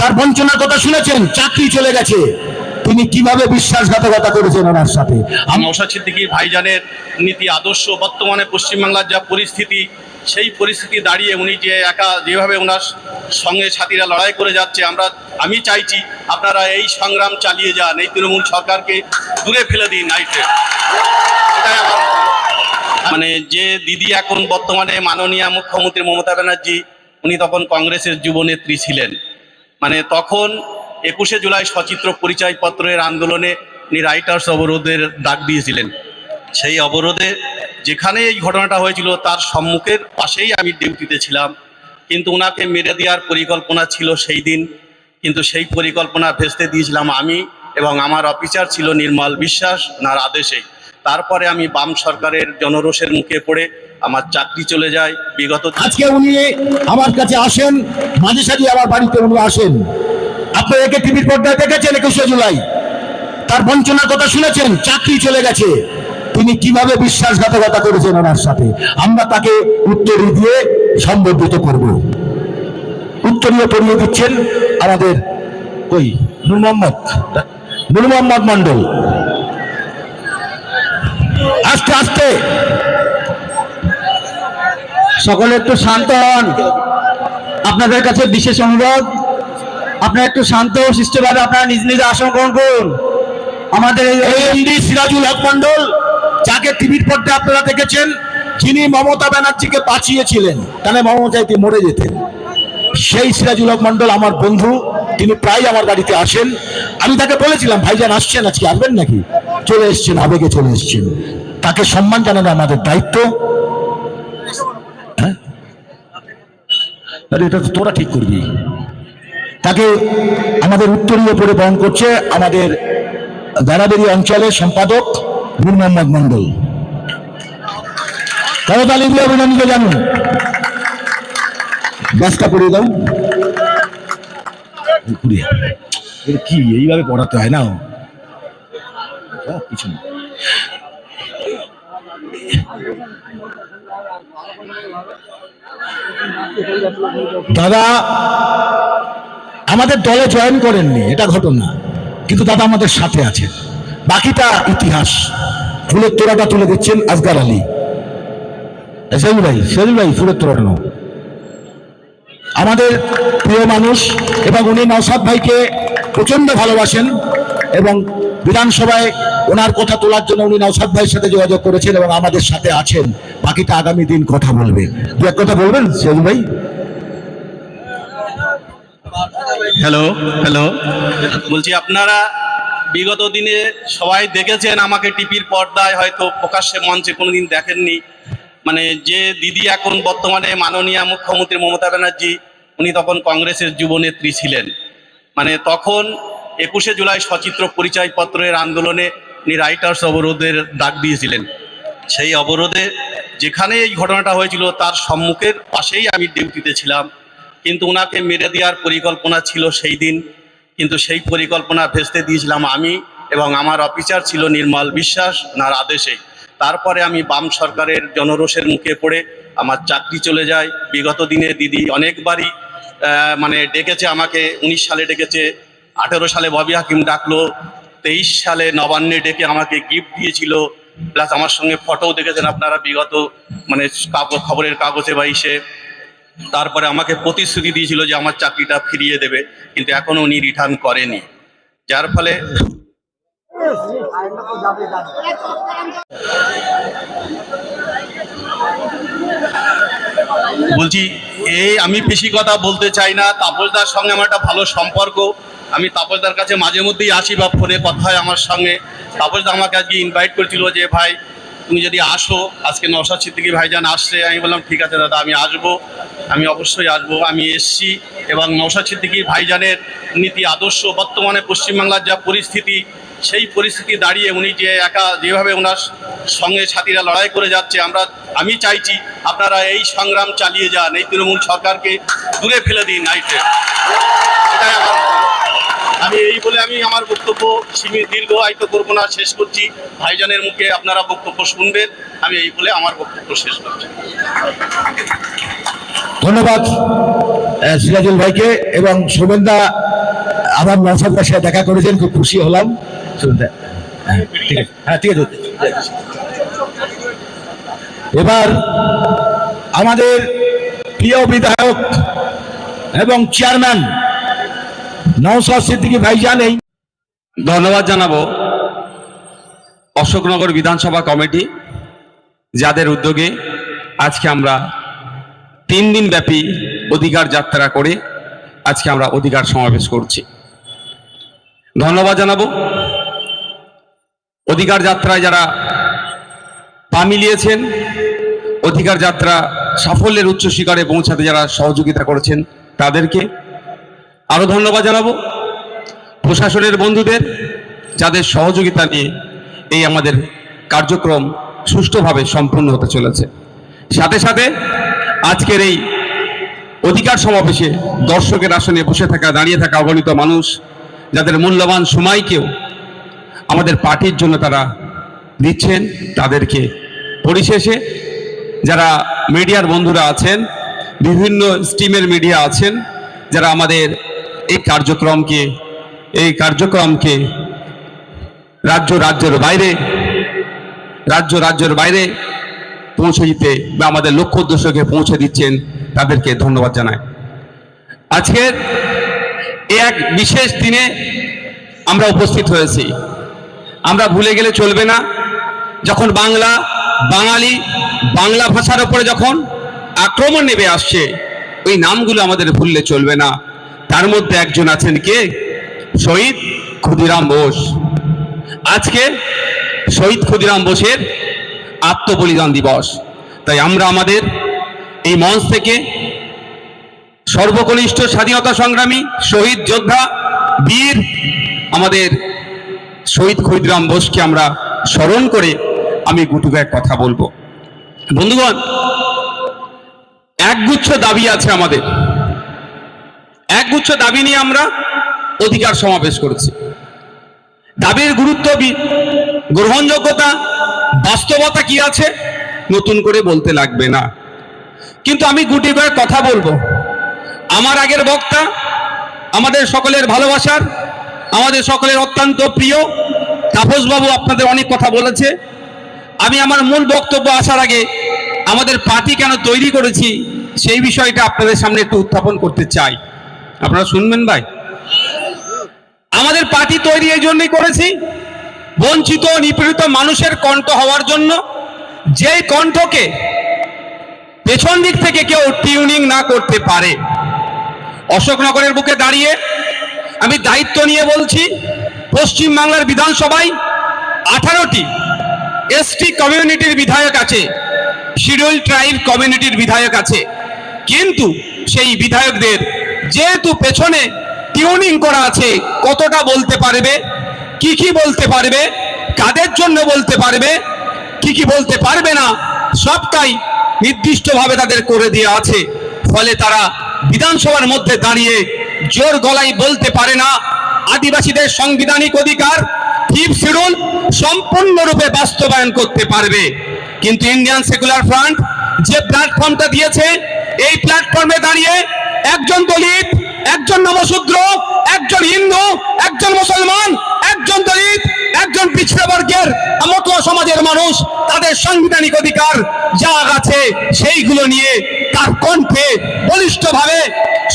তার বঞ্চনার কথা শুনেছেন, চাকরি চলে গেছে। তিনি কীভাবে বিশ্বাসঘাতকতা করেছেন ওনার সাথে? আমি নৌসাদ সিদ্দিকী ভাইজানের নীতি, আদর্শ, বর্তমানে পশ্চিমবাংলার যা পরিস্থিতি, সেই পরিস্থিতি দাঁড়িয়ে উনি যে একা, যেভাবে ওনার সঙ্গে সাথীরা লড়াই করে যাচ্ছে, আমরা, আমি চাইছি আপনারা এই সংগ্রাম চালিয়ে যান, এই তৃণমূল সরকারকে দূরে ফেলে দিন নাইটে। মানে যে দিদি এখন বর্তমানে মাননীয় মুখ্যমন্ত্রী মমতা ব্যানার্জি, উনি তখন কংগ্রেসের যুবনেত্রী ছিলেন। মানে তখন একুশে জুলাই সচিত্র পরিচয়পত্রের আন্দোলনে উনি রাইটার্স অবরোধের ডাক দিয়েছিলেন। সেই অবরোধে যেখানে এই ঘটনাটা হয়েছিল, তার সম্মুখের পাশেই আমি ডিউটিতে ছিলাম। কিন্তু ওনাকে মেরে দেওয়ার পরিকল্পনা ছিল সেই দিন। কিন্তু সেই পরিকল্পনা ভেস্তে দিয়েছিলাম আমি এবং আমার অফিসার ছিল নির্মল বিশ্বাস, ওনার আদেশে তারপরে আমি বাম সরকারের জনরোষের মুখে পড়ে আমার চাকরি চলে যায়, বিগত আজকে উনি আমার কাছে আসেন, মাঝে সাঝে আমার বাড়িতে উনি আসেন। আপনারা একে টিভির পর্দায় দেখেছেন একুশে জুলাই? তার বঞ্চনার কথা শুনেছেন, চাকরি চলে গেছে। তিনি কীভাবে বিশ্বাসঘাতকতা করেছেন ওনার সাথে? আমরা তাকে উত্তরী দিয়ে সম্বর্ধিত করব। উত্তরীয় পড়িয়ে দিচ্ছেন আমাদের কই? নূর মোহাম্মদ। নূর মোহাম্মদ মন্ডল আস্তে আস্তে। সকলে একটু শান্ত হন। আপনাদের কাছে বিশেষ অনুরোধ, আপনারা একটু শান্ত শিষ্টভাবে আপনারা নিজ নিজ আসন গ্রহণ করুন। আমাদের এমডি সিরাজুল হক মন্ডল যাকে টিভির পর্দায় আপনারা দেখেছেন, যিনি মমতা ব্যানার্জিকে বাঁচিয়েছিলেন, তাহলে মমতা চাইতে মরে যেতেন। সেই সিরাজুল হক মন্ডল আমার বন্ধু, তিনি প্রায় আমার বাড়িতে আসেন। আমি তাকে বলেছিলাম, ভাইজান আসছেন, আজকে আসবেন নাকি? চলে এসছেন, আবেগে চলে এসছেন। তাকে সম্মান জানানো আমাদের দায়িত্ব। আরে এটা তো তোরা ঠিক করবি। তাকে আমাদের উত্তরীয় পরে বহন করছে আমাদের দাঁড়াবেরি অঞ্চলের সম্পাদক নূর মোহাম্মদ মন্ডল করতালি দিয়ে অভিনন্দন জানুন। গ্যাসটা পড়িয়ে দাও। কি, এইভাবে পড়াতে হয় না কিছু না। দাদা, আমাদের দলে জয়েন করেননি, এটা ঘটনা। কিন্তু দাদা আমাদের সাথে আছেন বাকিটা ইতিহাস। ফুলের তোড়াটা তুলে দিচ্ছেন আজগার আলী। সেজুল ভাই সেজুল ভাই, ফুলের নাও। আমাদের প্রিয় মানুষ এবং উনি নওসাদ ভাইকে প্রচণ্ড ভালোবাসেন। এবং বিধানসভায় ওনার কথা তোলার জন্য উনি নওসাদ ভাইয়ের সাথে যোগাযোগ করেছেন এবং আমাদের সাথে আছেন। বাকিটা আগামী দিন কথা বলবে। দু এক কথা বলবেন সেজুল ভাই? হ্যালো হ্যালো বলছি, আপনারা বিগত দিনে সবাই দেখেছেন আমাকে টিভির পর্দায় হয়তো প্রকাশ্যে মঞ্চে কোনোদিন দেখেননি। মানে যে দিদি এখন বর্তমানে মাননীয় মুখ্যমন্ত্রী মমতা ব্যানার্জি, উনি তখন কংগ্রেসের যুবনেত্রী ছিলেন। মানে তখন একুশে জুলাই সচিত্র পরিচয়পত্রের আন্দোলনে উনি রাইটার্স অবরোধের ডাক দিয়েছিলেন। সেই অবরোধে যেখানে এই ঘটনাটা হয়েছিল, তার সম্মুখের পাশেই আমি ডিউটিতে ছিলাম। কিন্তু ওনাকে মেরে দেওয়ার পরিকল্পনা ছিল সেই দিন। কিন্তু সেই পরিকল্পনা ভেস্তে দিয়েছিলাম আমি এবং আমার অফিসার ছিল নির্মল বিশ্বাস ওনার আদেশেই তারপরে আমি বাম সরকারের জনরোষের মুখে পড়ে আমার চাকরি চলে যায়। বিগত দিনে দিদি অনেকবারই মানে ডেকেছে আমাকে, উনিশ সালে ডেকেছে। আঠেরো সালে ববি হাকিম ডাকলো, তেইশ সালে নবান্নে ডেকে আমাকে গিফট দিয়েছিল। প্লাস আমার সঙ্গে ফটোও দেখেছেন আপনারা, বিগত মানে কাগজ, খবরের কাগজে বা ইসে। তারপরে আমাকে প্রতিশ্রুতি দিয়েছিল যে আমার চাকরিটা ফিরিয়ে দেবে, কিন্তু এখনও উনি রিটার্ন করেনি। যার ফলে বলছি, এই আমি বেশি কথা বলতে চাই না তাপসদার সঙ্গে আমার একটা ভালো সম্পর্ক। আমি তাপসদার কাছে মাঝে মধ্যেই আসি বা ফোনে কথা হয় আমার সঙ্গে। তাপসদা আমাকে আজকে ইনভাইট করেছিল যে, ভাই, তুমি যদি আসো, আজকে নশাদ সিদ্দিকী ভাইজান আসছে। আমি বললাম, ঠিক আছে দাদা, আমি আসব। আমি অবশ্যই আসব। আমি এসছি এবং নশাদ সিদ্দিকী ভাইজানের নীতি, আদর্শ, বর্তমানে পশ্চিমবাংলার যা পরিস্থিতি, সেই পরিস্থিতি দাঁড়িয়ে উনি যে একা, যেভাবে ওনার সঙ্গে সাথীরা লড়াই করে যাচ্ছে, আমরা, আমি চাইছি আপনারা এই সংগ্রাম চালিয়ে যান। এই তৃণমূল সরকারকে দূরে ফেলে দিন নাইটে। এটাই এই বলে আমি আমার বক্তব্য সীমিত দীর্ঘ আয়িত করব না শেষ করছি। ভাইজানের মুখে আপনারা বক্তব্য শুনবেন আমি এই বলে আমার বক্তব্য শেষ করছি। ধন্যবাদ সিরাজুল ভাইকে এবং শুভেন্দা আমার নসাদের সাথে দেখা করেছেন খুব খুশি হলাম। শুভেন্দা হ্যাঁ, হ্যাঁ ঠিক আছে। এবার আমাদের প্রিয় বিধায়ক এবং চেয়ারম্যান নওসাদ সিদ্দিকী ভাইজান এই ধন্যবাদ জানাব অশোকনগর বিধানসভা কমিটি, যাদের উদ্যোগে আজকে আমরা তিন দিন ব্যাপী অধিকার যাত্রা করে আজকে আমরা অধিকার সমাবেশ করছি। ধন্যবাদ জানাব। অধিকার যাত্রায় যারা পা মিলিয়েছেন, অধিকার যাত্রা সাফল্যের উচ্চ শিখরে পৌঁছাতে যারা সহযোগিতা করেছেন, তাদেরকে আরও ধন্যবাদ জানাব প্রশাসনের বন্ধুদের যাদের সহযোগিতা নিয়ে এই আমাদের কার্যক্রম সুষ্ঠুভাবে সম্পূর্ণ হতে চলেছে। সাথে সাথে আজকের এই অধিকার সমাবেশে দর্শকের আসনে বসে থাকা, দাঁড়িয়ে থাকা অগণিত মানুষ, যাদের মূল্যবান সময়কেও আমাদের পার্টির জন্য তারা দিচ্ছেন, তাদেরকে পরিশেষে যারা মিডিয়ার বন্ধুরা আছেন, বিভিন্ন স্টিমের মিডিয়া আছেন, যারা আমাদের এই কার্যক্রমকে এই কার্যক্রমকে রাজ্য রাজ্যের বাইরে, রাজ্য রাজ্যের বাইরে পৌঁছে দিতে বা আমাদের লক্ষ্য উদ্দেশ্যকে পৌঁছে দিচ্ছেন তাদেরকে ধন্যবাদ জানাই। আজকের এই এক বিশেষ দিনে আমরা উপস্থিত হয়েছি। আমরা ভুলে গেলে চলবে না। যখন বাংলা, বাঙালি, বাংলা ভাষার উপরে যখন আক্রমণ নেমে আসছে, ওই নামগুলো আমাদের ভুললে চলবে না। তার মধ্যে একজন আছেন কে? শহীদ ক্ষুদিরাম বোস। আজকে শহীদ ক্ষুদিরাম বোসের আত্মবলিদান দিবস। তাই আমরা আমাদের এই মঞ্চ থেকে সর্বকনিষ্ঠ স্বাধীনতা সংগ্রামী শহীদ যোদ্ধা বীর আমাদের শহীদ ক্ষুদিরাম বোসকে আমরা স্মরণ করে আমি গুটু এক কথা বলব। বন্ধুগণ, একগুচ্ছ দাবি আছে আমাদের। একগুচ্ছ দাবি নিয়ে আমরা অধিকার সমাবেশ করেছি। দাবির গুরুত্ব গ্রহণযোগ্যতা, বাস্তবতা কি আছে নতুন করে বলতে লাগবে না। কিন্তু আমি গুটি কয়েক কথা বলব। আমার আগের বক্তা, আমাদের সকলের ভালোবাসার, আমাদের সকলের অত্যন্ত প্রিয় তাপসবাবু আপনাদের অনেক কথা বলেছে। আমি আমার মূল বক্তব্য আসার আগে আমাদের পার্টি কেন তৈরি করেছি সেই বিষয়টা আপনাদের সামনে একটু উত্থাপন করতে চাই। আপনারা শুনবেন ভাই। আমাদের পার্টি তৈরি এই জন্যই করেছি, বঞ্চিত নিপীড়িত মানুষের কণ্ঠ হওয়ার জন্য। যেই কণ্ঠকে পেছন দিক থেকে কেউ টিউনিং না করতে পারে। অশোকনগরের বুকে দাঁড়িয়ে আমি দায়িত্ব নিয়ে বলছি পশ্চিম বাংলার বিধানসভায় আঠারোটি এসটি কমিউনিটির বিধায়ক আছে, শিডিউল ট্রাইব কমিউনিটির বিধায়ক আছে। কিন্তু সেই বিধায়কদের যেহেতু পেছনে টিউনিং করা আছে, কতটা বলতে পারবে? কি কি বলতে পারবে? কাদের জন্য বলতে পারবে? কি কি বলতে পারবে না? সবটাই নির্দিষ্টভাবে তাদের করে দেওয়া আছে। ফলে তারা বিধানসভার মধ্যে দাঁড়িয়ে জোর গলায় বলতে পারে না। আদিবাসীদের সাংবিধানিক অধিকার ফিফ শিডিউল সম্পূর্ণরূপে বাস্তবায়ন করতে পারবে। কিন্তু ইন্ডিয়ান সেকুলার ফ্রন্ট যে প্ল্যাটফর্মটা দিয়েছে, এই প্ল্যাটফর্মে দাঁড়িয়ে একজন দলিত, একজন নবশূদ্র, একজন হিন্দু, একজন মুসলমান, একজন দলিত, একজন পিছড়া বর্গের মতুয়া সমাজের মানুষ, তাদের সাংবিধানিক অধিকার যা আছে সেইগুলো নিয়ে তার কণ্ঠে বলিষ্ঠভাবে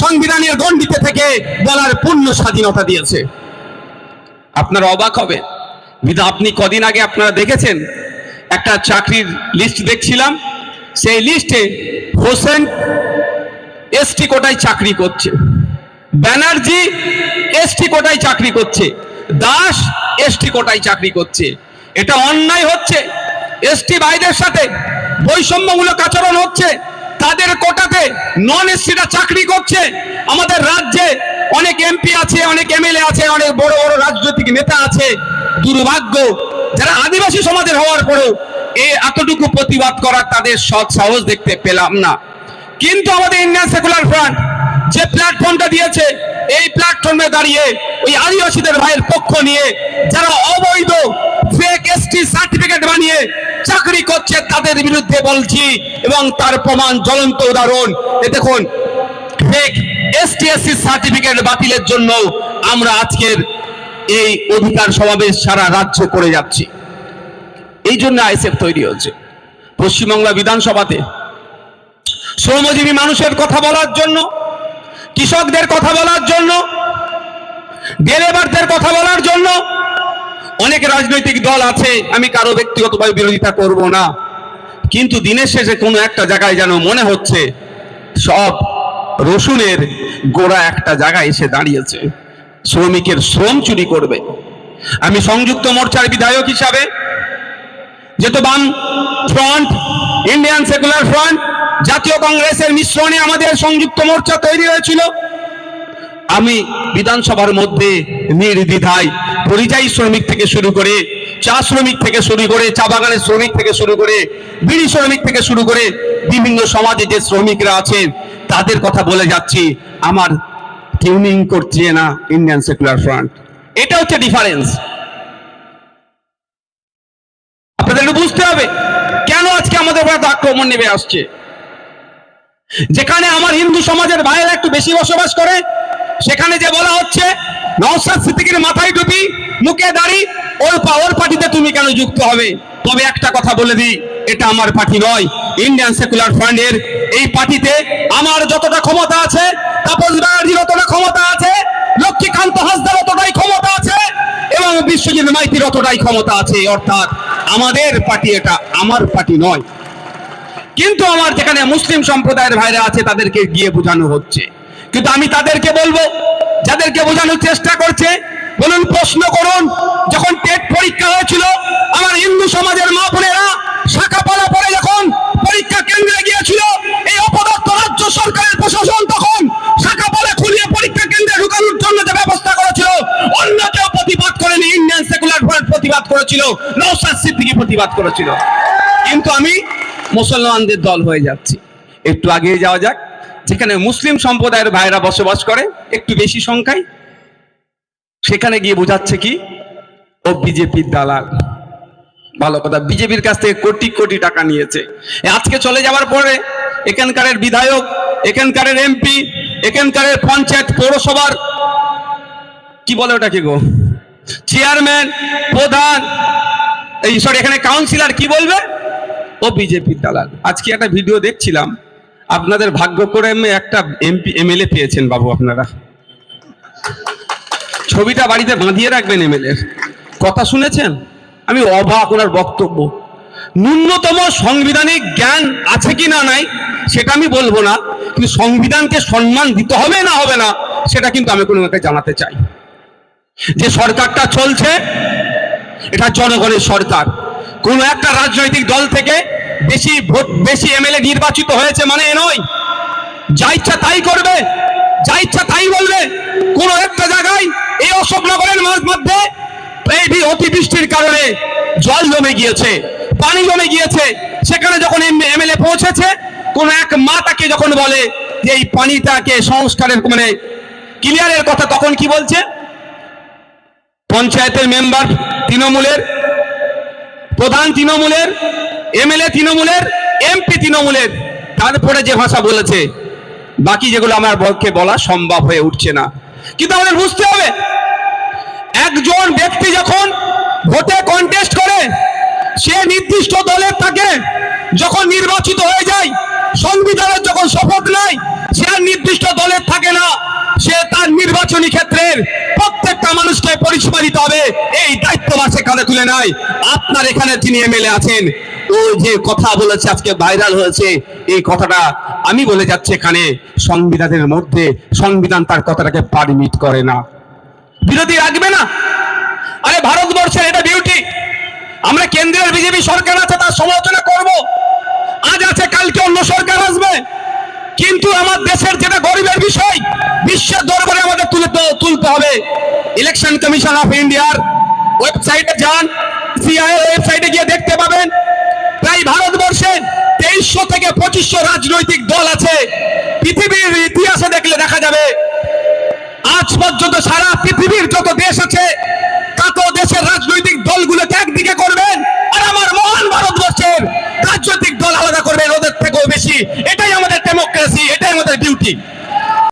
সংবিধানের গণ্ডিতে থেকে বলার পূর্ণ স্বাধীনতা দিয়েছে। আপনার অবাক হবে বিধা, আপনি কদিন আগে আপনারা দেখেছেন, একটা চাকরির লিস্ট দেখছিলাম। সেই লিস্টে হোসেন এসটি কোটায় চাকরি করছে। ব্যানার্জি এসটি কোটায় চাকরি করছে। দাস এসটি কোটায় চাকরি করছে। এটা অন্যায় হচ্ছে। এসটি ভাইদের সাথে বৈষম্যমূলক আচরণ হচ্ছে। তাদের কোটাতে নন এসটিরা চাকরি করছে। আমাদের রাজ্যে অনেক এমপি আছে, অনেক এমএলএ আছে, অনেক বড় বড় রাজনৈতিক নেতা আছে। দুর্ভাগ্য, যারা আদিবাসী সমাজের হওয়ার পরেও এ এতটুকু প্রতিবাদ করার তাদের সৎ সাহস দেখতে পেলাম না। কিন্তু আমাদের ইন্ডিয়ান সেকুলার ফ্রন্ট যে প্ল্যাটফর্মটা দিয়েছে, এই প্ল্যাটফর্মে দাঁড়িয়ে ওই আদিবাসীদের ভাইয়ের পক্ষ নিয়ে যারা অবৈধ ফেক এসটি সার্টিফিকেট বানিয়ে চাকরি করছে, তাদের বিরুদ্ধে বলছি এবং তার প্রমাণ জ্বলন্ত উদাহরণ। এ দেখুন ফেক এসটি এসসি সার্টিফিকেট বাতিলের জন্য আমরা আজকের এই অধিকার সমাবেশ সারা রাজ্য করে যাচ্ছি। এই জন্য আইএসএফ তৈরি হচ্ছে পশ্চিমবাংলা বিধানসভাতে শ্রমজীবী মানুষের কথা বলার জন্য, কৃষকদের কথা বলার জন্য, ডেলেবারদের কথা বলার জন্য অনেক রাজনৈতিক দল আছে, আমি কারও ব্যক্তিগতভাবে বিরোধিতা করব না। কিন্তু দিনের শেষে কোনো একটা জায়গায় যেন মনে হচ্ছে, সব রসুনের গোড়া একটা জায়গায় এসে দাঁড়িয়েছে। শ্রমিকের শ্রম চুরি করবে। আমি সংযুক্ত মোর্চার বিধায়ক হিসাবে যেহেতু বাম ফ্রন্ট, ইন্ডিয়ান সেকুলার ফ্রন্ট জাতীয় কংগ্রেসের মিশ্রণে আমাদের সংযুক্ত মোর্চা তৈরি হয়েছিল। আমি বিধানসভার মধ্যে নির্দ্বিধায় পরিযায়ী শ্রমিক থেকে শুরু করে চা শ্রমিক থেকে শুরু করে, চা বাগানের শ্রমিক থেকে শুরু করে, বিড়ি শ্রমিক থেকে শুরু করে বিভিন্ন সমাজে যে শ্রমিকরা আছেন, তাদের কথা বলে যাচ্ছি। আমার টিউনিং করছে না, ইন্ডিয়ান সেকুলার ফ্রন্ট। এটা হচ্ছে ডিফারেন্স। আপনাদের বুঝতে হবে, কেন আজকে আমাদের আক্রমণ নেমে আসছে? যেখানে আমার হিন্দু সমাজের ভাইয়েরা একটু বেশি বসবাস করে, সেখানে যে বলা হচ্ছে নওসাদ সিদ্দিকের মাথায় টুপি, মুখে দাড়ি, ওর ওর পার্টিতে তুমি কেন যুক্ত হবে? তবে একটা কথা বলে দিই, এটা আমার পার্টি নয় ইন্ডিয়ান সেকুলার ফ্রন্টের এই পার্টিতে আমার যতটা ক্ষমতা আছে, তাপস ব্যানার্জির যতটা ক্ষমতা আছে, লক্ষ্মীকান্ত হাসদার ততটাই ক্ষমতা আছে, এবং বিশ্বজিৎ মাইতির অতটাই ক্ষমতা আছে, অর্থাৎ আমাদের পার্টি এটা, আমার পার্টি নয়। কিন্তু আমার যেখানে মুসলিম সম্প্রদায়ের ভাইরা আছে, তাদেরকে গিয়ে বোঝানো হচ্ছে। কিন্তু আমি তাদেরকে বলব, যাদেরকে বোঝানোর চেষ্টা করছে, বলুন, প্রশ্ন করুন, যখন টেট পরীক্ষা হয়েছিল, আমার হিন্দু সমাজের মা বোনেরা শাখা পালা পরে যখন পরীক্ষা কেন্দ্রে গিয়েছিল, এই অপদস্থ রাজ্য সরকারের প্রশাসন তখন শাখা পালা খুলিয়ে পরীক্ষা কেন্দ্রে ঢুকানোর জন্য যে ব্যবস্থা করেছিল অন্য কেউ প্রতিবাদ করেনি ইন্ডিয়ান সেকুলার ফ্রন্ট প্রতিবাদ করেছিল নৌসাদ সিদ্দিকী প্রতিবাদ করেছিল। কিন্তু আমি মুসলমানদের দল হয়ে যাচ্ছি। একটু আগে যাওয়া যাক। যেখানে মুসলিম সম্প্রদায়ের ভাইরা বসবাস করে, একটু বেশি সংখ্যায়, সেখানে গিয়ে বোঝাচ্ছে কি? ও বিজেপির দালাল। ভালো কথা, বিজেপির কাছ থেকে কোটি কোটি টাকা নিয়েছে। আজকে চলে যাওয়ার পরে এখানকারের বিধায়ক, এখানকারের এমপি, এখানকারের পঞ্চায়েত পৌরসভার, কি বলে ওটাকে গো? চেয়ারম্যান, প্রধান, এই সরি এখানে কাউন্সিলর কি বলবে? ও বিজেপির দালাল। আজকে একটা ভিডিও দেখছিলাম। আপনাদের ভাগ্য করে একটা এমপি, এমএলএ পেয়েছেন বাবু আপনারা। ছবিটা বাড়িতে বাঁধিয়ে রাখবেন এমএলএ কথা শুনেছেন? আমি অবাক ওনার বক্তব্য। ন্যূনতম সাংবিধানিক জ্ঞান আছে কি না নাই, সেটা আমি বলব না। কিন্তু সংবিধানকে সম্মান দিতে হবে না হবে না, সেটা কিন্তু আমি কোনো জানাতে চাই। যে সরকারটা চলছে, এটা জনগণের সরকার। কোন একটা রাজনৈতিক দল থেকে বেশি ভোট, বেশি এমএলএ নির্বাচিত হয়েছে মানে এ নয়। যা ইচ্ছা তাই করবে, যা ইচ্ছা তাই বলবে। কোন একটা জায়গায় এই অশোকনগরের মধ্যে এই অতিবৃষ্টির কারণে জল জমে গিয়েছে, পানি জমে গিয়েছে। সেখানে যখন এমএলএ পৌঁছেছে, কোন এক মা তাকে যখন বলে যে এই পানিটাকে সংস্কারের মানে ক্লিয়ারের কথা তখন কি বলছে? পঞ্চায়েতের মেম্বার তৃণমূলের, প্রধান তৃণমূলের এমএলএ তৃণমূলের, এমপি তৃণমূলের তারপরে যে ভাষা বলেছে, বাকি যেগুলো আমার পক্ষে বলা সম্ভব হয়ে উঠছে না। কিন্তু আমাদের বুঝতে হবে, একজন ব্যক্তি যখন ভোটে কন্টেস্ট করে, সে নির্দিষ্ট দলের থাকে, যখন নির্বাচিত হয়ে যায়, সংবিধানের যখন শপথ নেয়, সে নির্দিষ্ট দলের থাকে না। সে তার নির্বাচনী ক্ষেত্রের প্রত্যেকটা মানুষকে পরিষেবা দিতে হবে এই সেখানে তুলে নেয় আপনার এখানে যিনি এমএলএ আছেন ও যে কথা বলেছে, আজকে ভাইরাল হয়েছে, এই কথাটা আমি বলে যাচ্ছি এখানে, সংবিধানের মধ্যে সংবিধান তার কথাটাকে পারমিট করে না। বিরোধী রাখবে না। আরে ভারতবর্ষের এটা বিউটি আমরা কেন্দ্রের বিজেপি সরকার আছে, তার সমালোচনা করব। আজ আছে, কালকে অন্য সরকার আসবে। কিন্তু আমার দেশের যেটা গরিবের বিষয়, বিশ্বের দরবারে আমাদের তুলে তুলতে হবে। ইলেকশন কমিশন অফ ইন্ডিয়ার ওয়েবসাইটে যান সিআইএ ওয়েবসাইটে গিয়ে দেখতে পাবেন, প্রায় ভারতবর্ষের তেইশশো থেকে পঁচিশশো রাজনৈতিক দল আছে। পৃথিবীর ইতিহাসে দেখলে দেখা যাবে, আজ পর্যন্ত সারা পৃথিবীর যত দেশ আছে তত দেশের রাজনৈতিক দলগুলোকে একদিকে করবেন, আর আমার মহান ভারতবর্ষের রাজনৈতিক দল আলাদা করবেন, ওদের থেকেও বেশি। এটাই আমাদের ডেমোক্রেসি এটাই আমাদের ডিউটি